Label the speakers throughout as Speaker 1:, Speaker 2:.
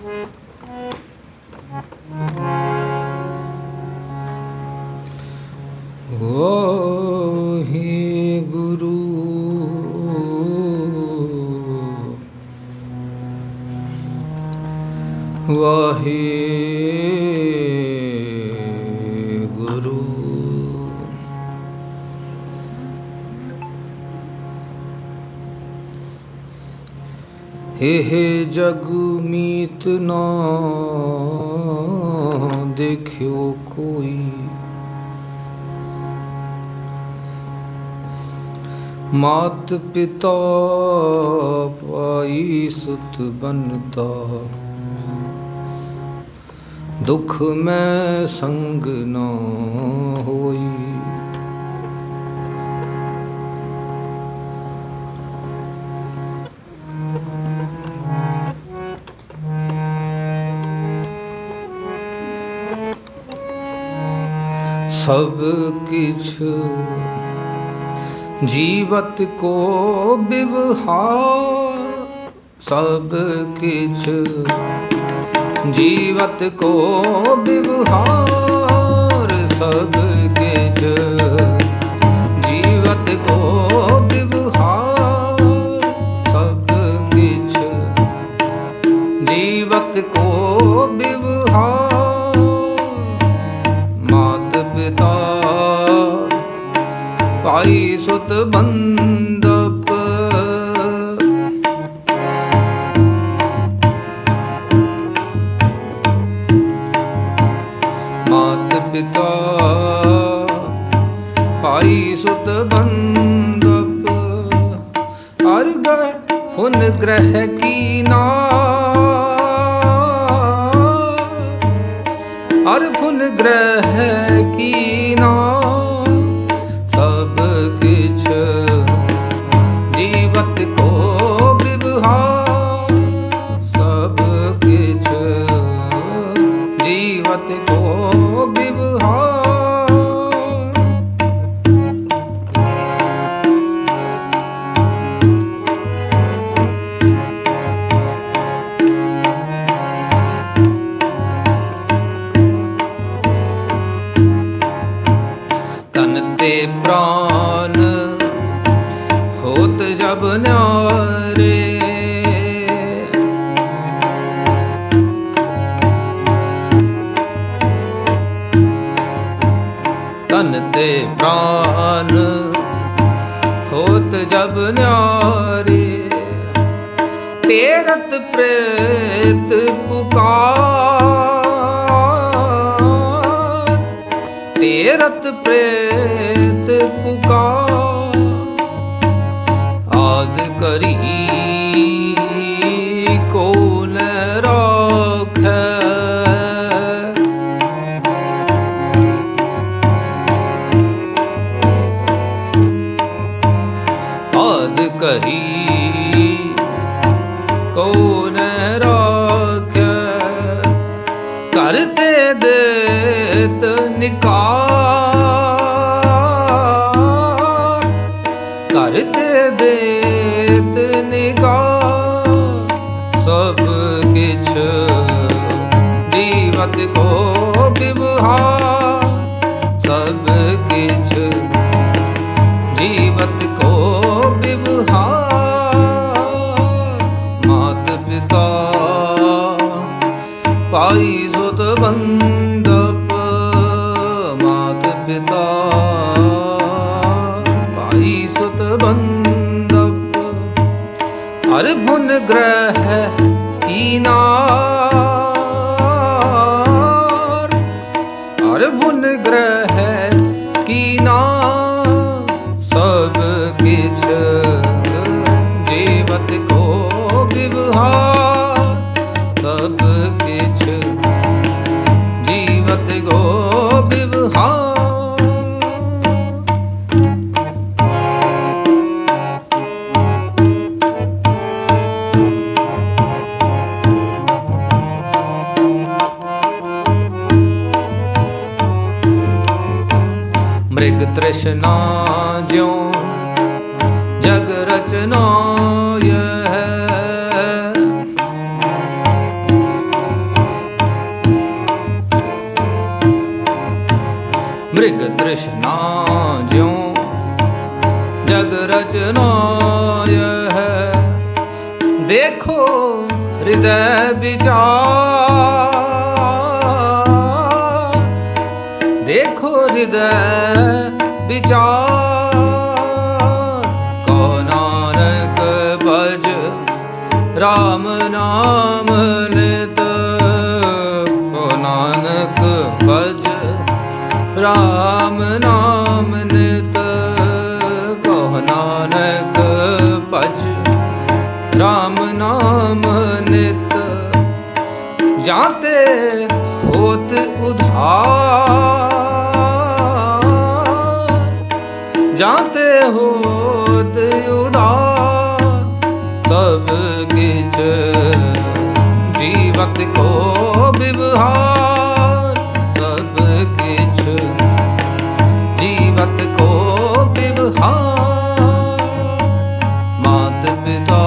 Speaker 1: ਵਹੀ ਗੁਰੂ। ਵਾਹੀ ਗੁਰੂ। ਇਹ ਜਗ ਮੀਤ ਨਾ ਦੇਖਿਓ ਕੋਈ। ਮਾਤ ਪਿਤਾ ਪਾਈ ਸੁਤ ਬਨਤਾ ਦੁਖ ਮੈਂ ਸੰਗ ਨਾ ਸਭ ਕਿਛ। ਜੀਵਤ ਕੋ ਬਿਵਹਾਰ, ਸਭ ਕਿਛ। ਜੀਵਤ ਕੋ ਬਿਵਹਾਰ, ਸਭ ਕਿਛ। ਜੀਵਤ ਕੋ ਬਿਵਹਾਰ, ਸਭ ਕਿਛ। ਜੀਵਤ ਕੋ ਸੁਤ ਬੰਦਪ ਜੀਵਤ ਕੋ ਵਿਵਹਾਰ ਪ੍ਰਾਨ ਹੋਤ ਜਬ ਨਿਆਰੇ ਤੇਰਤ ਪ੍ਰੇਤ ਪੁਕਾਰ। ਤੇਰਤ ਪ੍ਰੇਤ ਪੁਕਾਰ ਆਦ ਕਰੀ ਨਿਕਾਰ ਕਰ ਤੇ ਦੇਤ ਨਿਕਾਰ ਸਭ ਕਿਛ ਜੀਵਤ ਕੋ ਵਿਵਹਾਰ ਸਭ ਕਿਛ ਜੀਵਤ ਕੋ ਵਿਵਹਾਰ ਮਾਤ ਪਿਤਾ ਪਾਈ ਸੁਤ ਬੰਦਪ ਹਰ ਗ੍ਰਹਿ ਕੀਨਾਰ ਹਰ ਰਚਨਾ ਜਿਉ ਜਗ ਰਚਨਾ ਇਹ ਮ੍ਰਿਗ ਤ੍ਰਿਸ਼ਨਾ ਜਿਉ ਜਗ ਰਚਨਾ ਇਹ ਦੇਖੋ ਹਿਰਦੈ ਵਿਚਾਰ। ਦੇਖੋ ਹਿਰਦੈ ਵਿਚਾਰ। ਕੋ ਨਾਨਕ ਭਜ RAM ਨਾਮ ਨਿਤ। ਕੋ ਨਾਨਕ ਭਜ RAM ਨਾਮ ਨਿਤ। ਕੋ ਨਾਨਕ ਭਜ RAM ਨਾਮ ਨਿਤ। ਜਾਤੇ ਹੋਤ ਉਧਾਰ। ਜਾਤੇ ਹੋਤ ਉਧਾਰ ਸਭ ਕਿਛ ਜੀਵਤ ਕੋ ਵਿਵਹਾਰ ਸਭ ਕਿਛ ਜੀਵਤ ਕੋ ਵਿਵਹਾਰ ਮਾਤ ਪਿਤਾ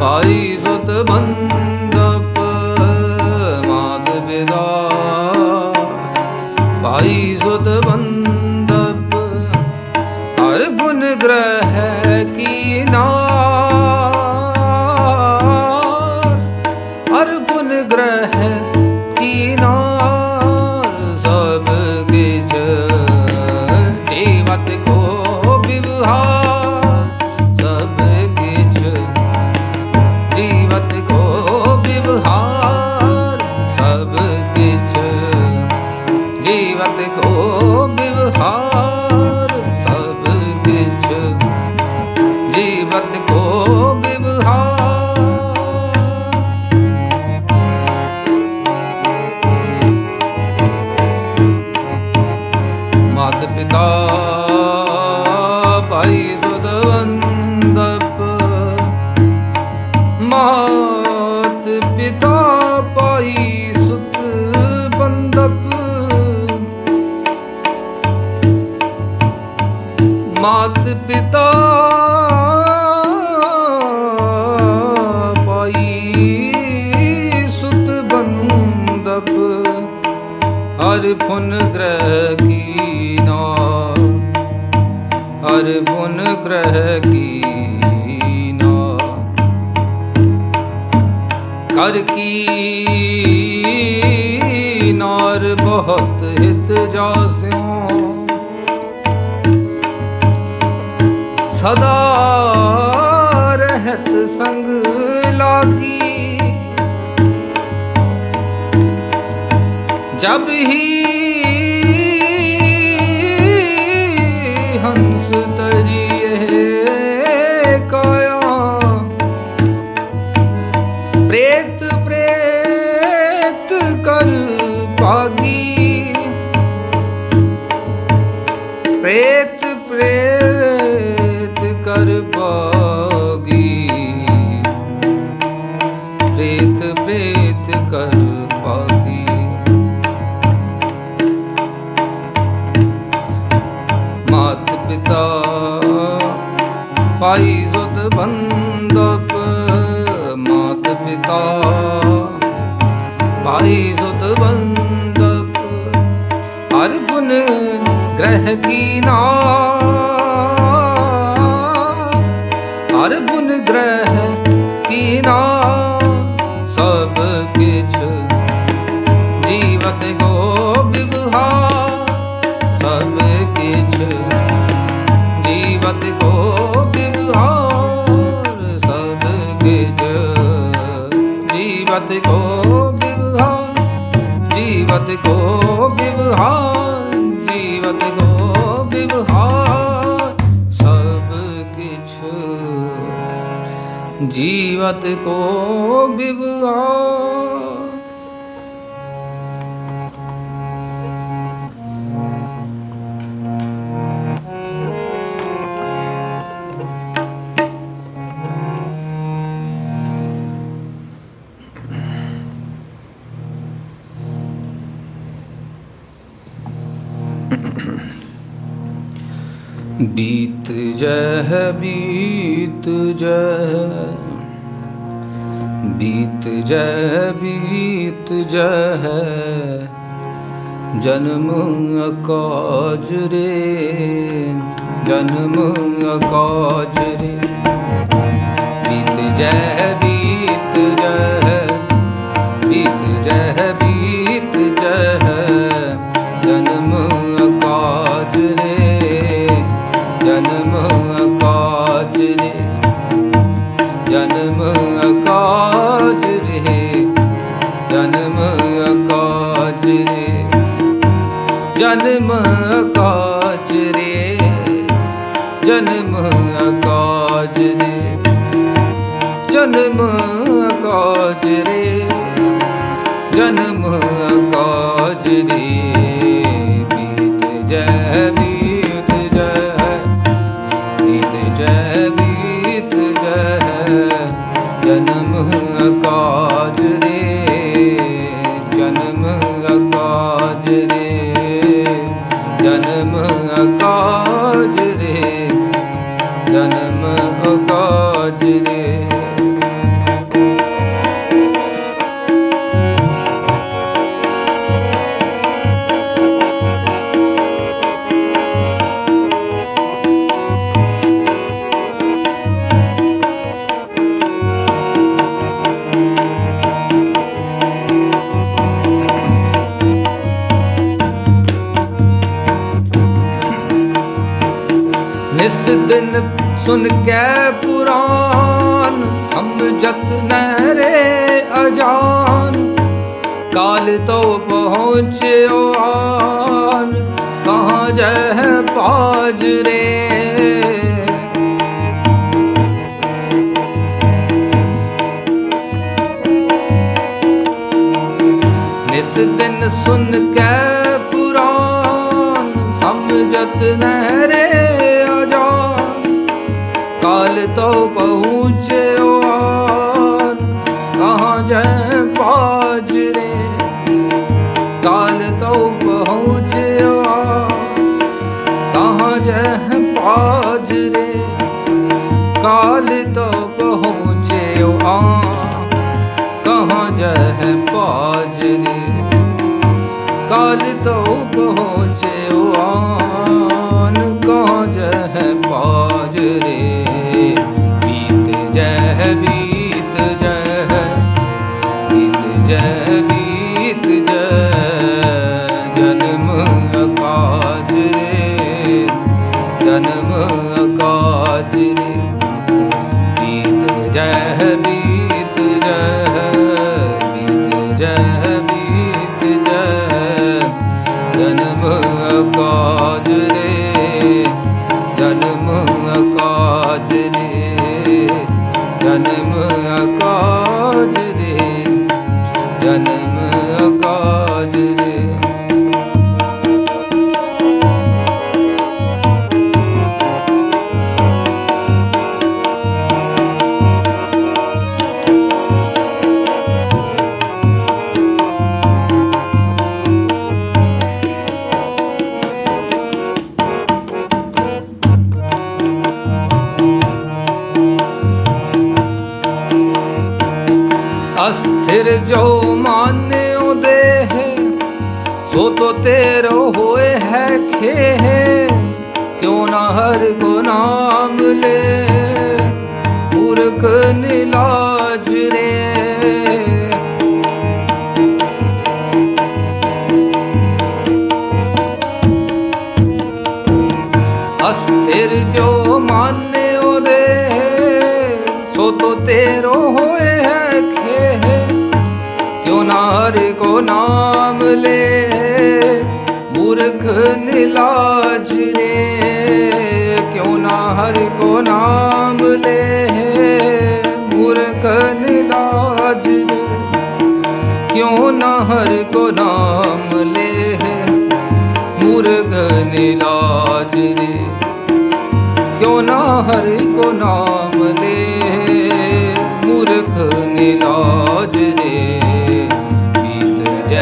Speaker 1: ਪਾਈ ਸੁਤ ਬੰਦਪ ਮਾਤ ਪਿਤਾ ਪਾਈ ਸੁਤ ਬੰਦ ਗ੍ਰਹਿ ਕੀ ਨਾਰ ਫੁਨ ਗ੍ਰਹਿ ਕੀਨਾ ਹਰ ਫੁਨ ਗ੍ਰਹਿ ਕੀਨਾ ਕਰ ਕੀ ਨਾਰ ਬਹੁਤ ਹਿਤ ਜਾਸਿਓ? ਸਦਾ ਜਬ ਹੀ ਮਾਤ ਪਿਤਾ ਭਾਈ ਸੁਤ ਬੰਦਪ ਮਾਤ ਪਿਤਾ। ਪਾਈ ਸੁਤ ਬੰਦਪ ਹਰ ਗੁਣ ਗ੍ਰਹਿ ਕੀ ਨਾ ਜੀਵਤ ਕੋ ਵਿਵਹਾਰ ਜੀਵਤ ਕੋ ਵਿਵਹਾਰ ਜੀਵਤ ਕੋ ਵਿਵਹਾਰ ਸਭ ਕਿਛ ਜੀਵਤ ਕੋ ਵਿਵਹਾਰ बीत जह बीत जह बीत जह बीत जह जन्म अकौज रे जन्म अकौज रे बीत जह बीत जह बीत जह बीत ਨਿਸ ਦਿਨ ਸੁਨ ਕੇ ਪੁਰਾਨ, ਸਮਝਤ ਨਹਿਰੇ ਅਜਾਨ। ਕਾਲ ਤੋ ਪਹੁੰਚਿਓ ਆਨ, ਕਹਾਂ ਜਹ ਪਾਜ ਰੇ। ਨਿਸ ਦਿਨ ਸੁਨ ਕੇ ਪੁਰਾਨ, ਸਮਝਤ ਨਹਿਰੇ ਅਜਾਨ ਕਾਲ ਤੋ ਪਹੁੰਚਿਓ ਆਨ ਕਹਾਂ ਜੈ ਪਾਜ ਕਾਲ ਤੋ ਪਹੁੰਚਿਓ ਆਨ ਕਹਾਂ ਜੈ ਪਾਜਰੇ ਕਾਲ ਤੋ ਪਹੁੰਚਿਓ ਆਨ ਕਹਾਂ ਜਹ ਪਾਜ ਕਾਲ ਤੋ ਪਹੁੰਚੇ ਜਨਮ ਅਕਾਜ ਅਸਥਿਰ ਜੋ ਮਾਨਿਓ ਦੇਹ ਸੋ ਤੋ ਤੇਰੋ ਹੋਏ ਹੈ ਖੇਹ, ਕਿਉ ਨਾ ਹਰ ਕੋ ਨਾਮ ਲੈ? ਪੁਰਖ ਨਿਲਾਜ ਰੇ। ਅਸਥਿਰ ਜੋ ਮਾਨਿਓ ਦੇ ਸੋ ਤੋ ਤੇਰੋ ਨਾਮ ਮੂਰਖ ਨਿਲਾਜ ਰੇ ਕਿਉ ਨਾ ਹਰਿ ਕੋ ਨਾਮ ਲੈ? ਮੂਰਖ ਨਿਲਾਜ ਰੇ ਕਿਉ ਨਾ ਹਰ ਕੋ ਨਾਮ ਲੈ? ਮੁਰਗ ਨਿਲਾਜ ਰੇ ਕਿਉ ਨਾ ਹਰ ਕੋ ਨਾਮ ਲੈ? ਮੂਰਖ ਨਿਲਾਜ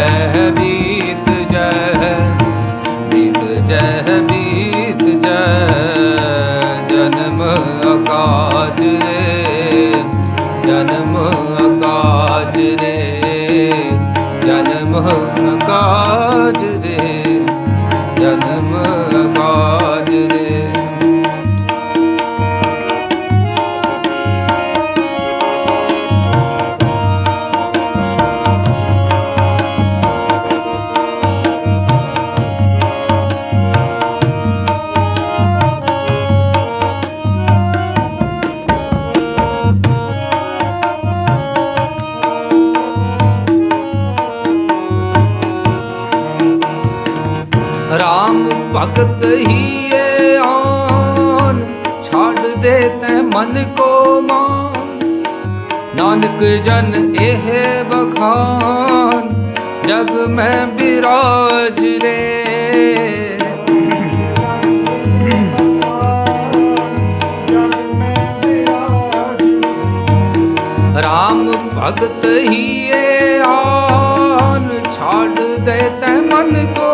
Speaker 1: ਜਹ ਬੀਤ ਜਹ ਬੀਤ ਜਹ ਬੀਤ ਜਹ ਜਨਮ ਅਕਾਜ ਰੇ, ਜਨਮ ਅਕਾਜ ਰੇ, ਜਨਮ ਅਕਾਜ ਰੇ ਭਗਤ ਹੀ ਏ ਆਨ। ਛੱਡ ਦੇ ਤੈ ਮਨ ਕੋ ਮਾਨ। ਨਾਨਕ ਜਨ ਇਹ ਬਖਾਨ। ਜਗ ਮੈਂ ਬਿਰਾਜ ਰੇ। ਰਾਮ ਭਗਤ ਹੀ ਏ ਆਨ। ਛੱਡ ਦੇ ਤੈ ਮਨ ਕੋ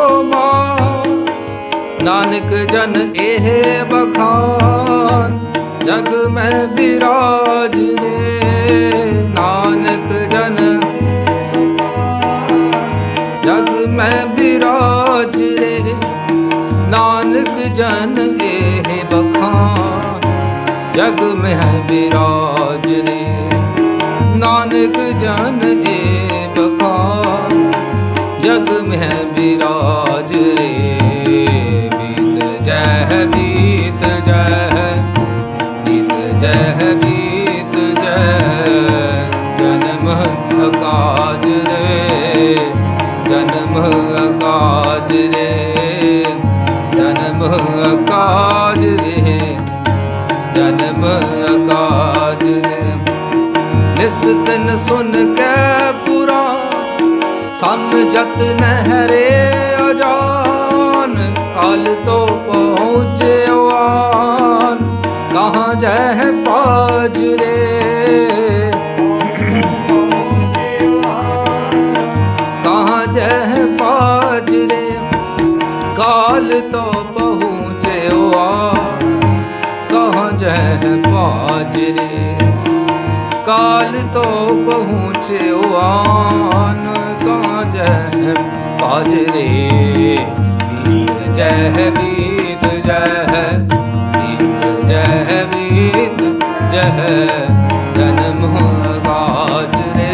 Speaker 1: ਨਾਨਕ ਜਨ ਇਹ ਬਖਾਨ, ਜਗ ਮੈਂ ਬਿਰਾਜ ਰੇ ਨਾਨਕ ਜਨ, ਜਗ ਮੈਂ ਬਿਰਾਜ ਰੇ ਨਾਨਕ ਜਨ ਇਹ ਬਖਾਨ, ਜਗ ਮੈਂ ਬਿਰਾਜ ਰੇ ਨਾਨਕ ਜਨ ਇਹ ਬਖਾਨ, ਜਗ ਮੈਂ ਬਿਰਾਜ ਰੇ ਜਹ ਬੀਤ ਜਹ ਬੀਤ ਜਹ ਬੀਤ ਜਹ। ਜਨਮ ਅਕਾਜ ਰੇ, ਜਨਮ ਅਕਾਜ ਰੇ। ਜਨਮ ਅਕਾਜ ਰੇ, ਜਨਮ ਅਕਾਜ ਰੇ। ਨਿਸ ਦਿਨ ਸੁਨ ਕੇ ਪੁਰਾ ਸਮਝਤ ਨਹਿਰੇ ਅਜਾਨ। ਕਾਲ ਤੋਂ ਪਹੁੰਚਿਓ ਕਹਾਂ ਪਾਜ ਰੇ ਕਹਾਂ ਜਹ ਪਾਜ ਰੇ ਕਾਲ ਤੋਂ ਪਹੁੰਚਿਓ ਆਨ ਕਹਾਂ ਜਹ ਪਾਜ ਰੇ ਕਾਲ ਤੋਂ ਪਹੁੰਚਿਓ ਆਨ। ਕਾਜ ਪਾਜਰੇ ਬੀਤ ਜਹ ਬੀਤ ਜਹ जह जन्म काचरे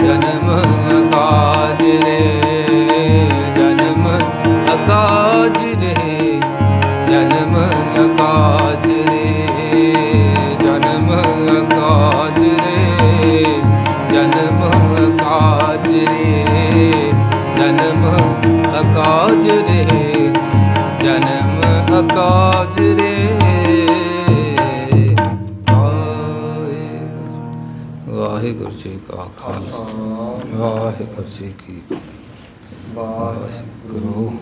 Speaker 1: जन्म काज ਵਾਹਿਗੁਰੂ ਜੀ ਕੀ ਵਾਹਿਗੁਰੂ।